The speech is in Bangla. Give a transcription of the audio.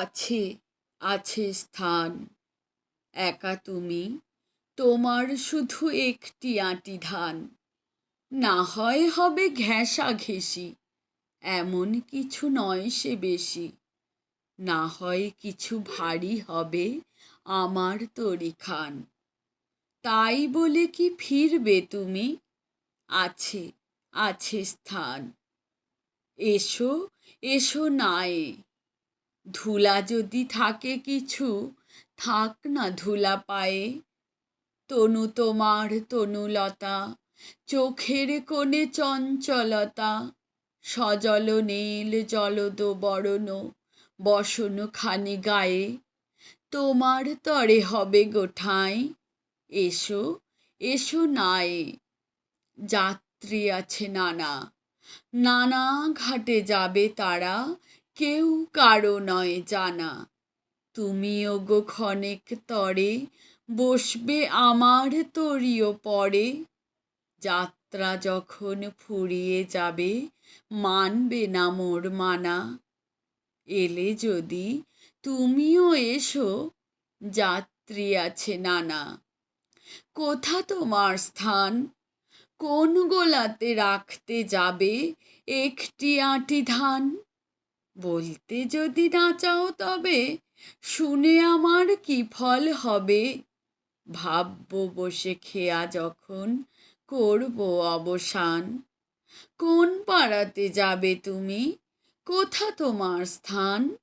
আছে আছে স্থান। একা তুমি, তোমার শুধু একটি আঁটি ধান। না হয় হবে ঘেঁষা ঘেঁষি, এমন কিছু নয় সে বেশি। না হয় কিছু ভারী হবে আমার তরি খান। তাই বলে কি ফিরবে তুমি? আছে আছে স্থান। এসো এসো নায়ে। ধুলা যদি থাকে কিছু, থাক না ধুলা পায়ে। তনু তোমার তনুলতা, চোখের কোণে চঞ্চলতা। সজল নীল জলদ বরণ, বসন খানি গায়ে। তোমার তরে হবে গোঠাই, এসো এসো নায়ে। যাত্রী আছে নানা নানা ঘাটে যাবে তারা। কেউ কারও নয় জানা। তুমিও গো ক্ষণেক তরে বসবে আমার তরিও পরে। যাত্রা যখন ফুরিয়ে যাবে, মানবে না মোর মানা। এলে যদি তুমিও এসো, যাত্রী আছে নানা। কোথা তোমার স্থান? কোন গোলাতে রাখতে যাবে একটি আঁটি ধান? বলতে যদি না চাও তবে শুনে আমার কি ফল হবে? ভাবব বসে খেয়া যখন করব অবসান। কোন পাড়াতে যাবে তুমি? কোথা তোমার স্থান?